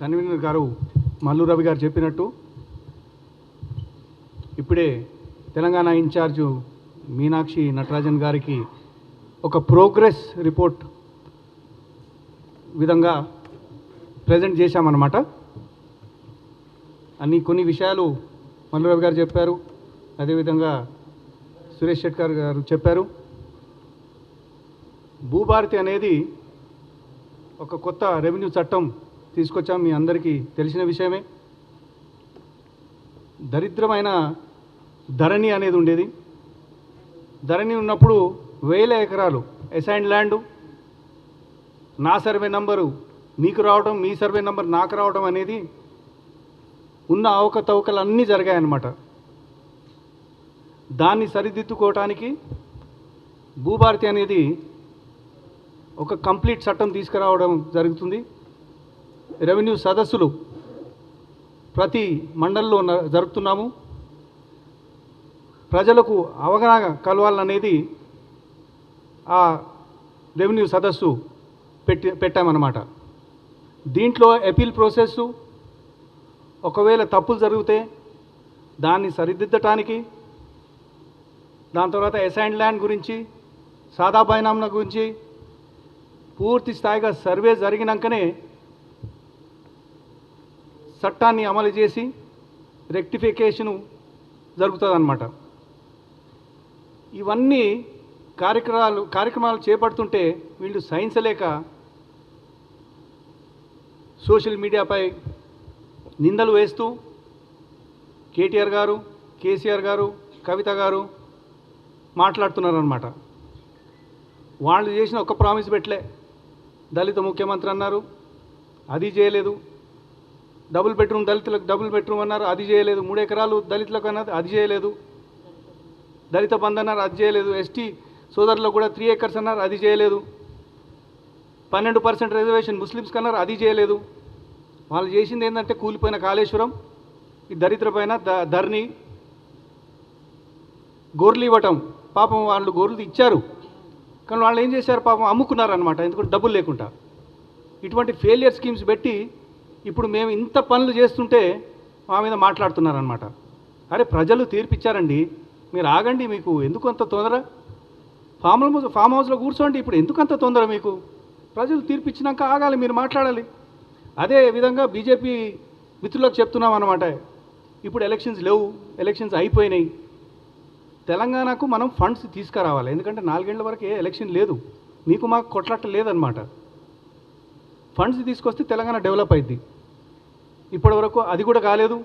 Convener గారు మల్లు రవి గారు చెప్పినట్టు ఇప్పుడే తెలంగాణ ఇన్ఛార్జు మీనాక్షి నటరాజన్ గారికి ఒక ప్రోగ్రెస్ రిపోర్ట్ విధంగా ప్రజెంట్ చేశామన్నమాట. అన్ని కొన్ని విషయాలు మల్లు రవి గారు చెప్పారు. అదేవిధంగా సురేష్ షెట్కర్ గారు చెప్పారు. భూభారతి అనేది ఒక కొత్త రెవెన్యూ చట్టం తీసుకొచ్చాం మీ అందరికీ తెలిసిన విషయమే. దరిద్రమైన ధరణి అనేది ఉండేది. ధరణి ఉన్నప్పుడు వేల ఎకరాలు అసైన్డ్ ల్యాండ్ నా సర్వే నంబరు మీకు రావడం మీ సర్వే నంబర్ నాకు రావడం అనేది ఉన్న అవకతవకలు అన్నీ జరిగాయన్నమాట. దాన్ని సరిదిద్దుకోవటానికి భూభారతి అనేది ఒక కంప్లీట్ చట్టం తీసుకురావడం జరుగుతుంది. రెవెన్యూ సదస్సులు ప్రతి మండలంలో న- జరుపుతున్నాము. ప్రజలకు అవగాహన కలవాలనేది ఆ రెవెన్యూ సదస్సు పెట్టి పెట్టామన్నమాట. దీంట్లో అపీల్ ప్రాసెస్ ఒకవేళ తప్పులు జరిగితే దాన్ని సరిదిద్దటానికి దాని తర్వాత అసైన్ ల్యాండ్ గురించి సాదా బైనాంల గురించి పూర్తి స్థాయిగా సర్వే జరిగినాకనే చట్టాన్ని అమలు చేసి రెక్టిఫికేషను జరుగుతుందన్నమాట. ఇవన్నీ కార్యక్రమాలు కార్యక్రమాలు చేపడుతుంటే వీళ్ళు సైన్స్ సోషల్ మీడియాపై నిందలు వేస్తూ కేటీఆర్ గారు కేసీఆర్ గారు కవిత గారు మాట్లాడుతున్నారనమాట వాళ్ళు చేసిన ఒక ప్రామిస్ పెట్టలే. దళిత ముఖ్యమంత్రి అన్నారు అది చేయలేదు. డబుల్ బెడ్రూమ్ దళితులకు డబుల్ బెడ్రూమ్ అన్నారు అది చేయలేదు. మూడు ఎకరాలు దళితులకు అన్నది అది చేయలేదు. దళిత బంధు అన్నారు అది చేయలేదు. ఎస్టీ సోదరులకు కూడా త్రీ ఎకర్స్ అన్నారు అది చేయలేదు. పన్నెండు పర్సెంట్ రిజర్వేషన్ ముస్లిమ్స్కి అన్నారు అది చేయలేదు. వాళ్ళు చేసింది ఏంటంటే కూలిపోయిన కాళేశ్వరం ఈ దరిద్ర పైన ద ధరణి గొర్రెలు ఇవ్వటం. పాపం వాళ్ళు గొర్రెలు ఇచ్చారు. కానీ వాళ్ళు ఏం చేశారు? పాపం అమ్ముకున్నారనమాట ఎందుకంటే డబ్బులు లేకుండా. ఇటువంటి ఫెయిలియర్ స్కీమ్స్ పెట్టి ఇప్పుడు మేము ఇంత పనులు చేస్తుంటే మా మీద మాట్లాడుతున్నారనమాట అరే ప్రజలు తీర్పిచ్చారండి. మీరు ఆగండి మీకు. ఎందుకు అంత తొందర? ఫామ్ హౌస్ ఫామ్ హౌస్లో కూర్చోండి ఇప్పుడు. ఎందుకు అంత తొందర మీకు? ప్రజలు తీర్పిచ్చినాక ఆగాలి మీరు మాట్లాడాలి. అదే విధంగా బీజేపీ మిత్రులకు చెప్తున్నాం అనమాట ఇప్పుడు ఎలక్షన్స్ లేవు ఎలక్షన్స్ అయిపోయినాయి. తెలంగాణకు మనం ఫండ్స్ తీసుకురావాలి. ఎందుకంటే నాలుగేళ్ళ వరకు ఏ ఎలక్షన్ లేదు. మీకు మాకు కొట్లాట లేదనమాట ఫండ్స్ తీసుకొస్తే తెలంగాణ డెవలప్ అయింది ఇప్పటివరకు అది కూడా కాలేదు.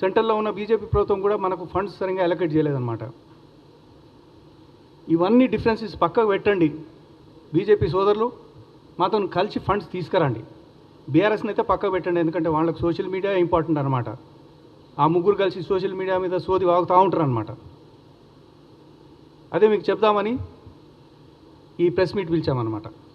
సెంట్రల్లో ఉన్న బీజేపీ ప్రభుత్వం కూడా మనకు ఫండ్స్ సరిగ్గా అలొకేట్ చేయలేదన్నమాట. ఇవన్నీ డిఫరెన్సెస్ పక్కకు పెట్టండి బీజేపీ సోదరులు. మాతో కలిసి ఫండ్స్ తీసుకురండి. బీఆర్ఎస్ని అయితే పక్కకు పెట్టండి ఎందుకంటే వాళ్ళకి సోషల్ మీడియా ఇంపార్టెంట్ అనమాట ఆ ముగ్గురు కలిసి సోషల్ మీడియా మీద సోది వాగుతూ ఉంటారు అనమాట అదే మీకు చెప్దామని ఈ ప్రెస్ మీట్ పిలిచామన్నమాట.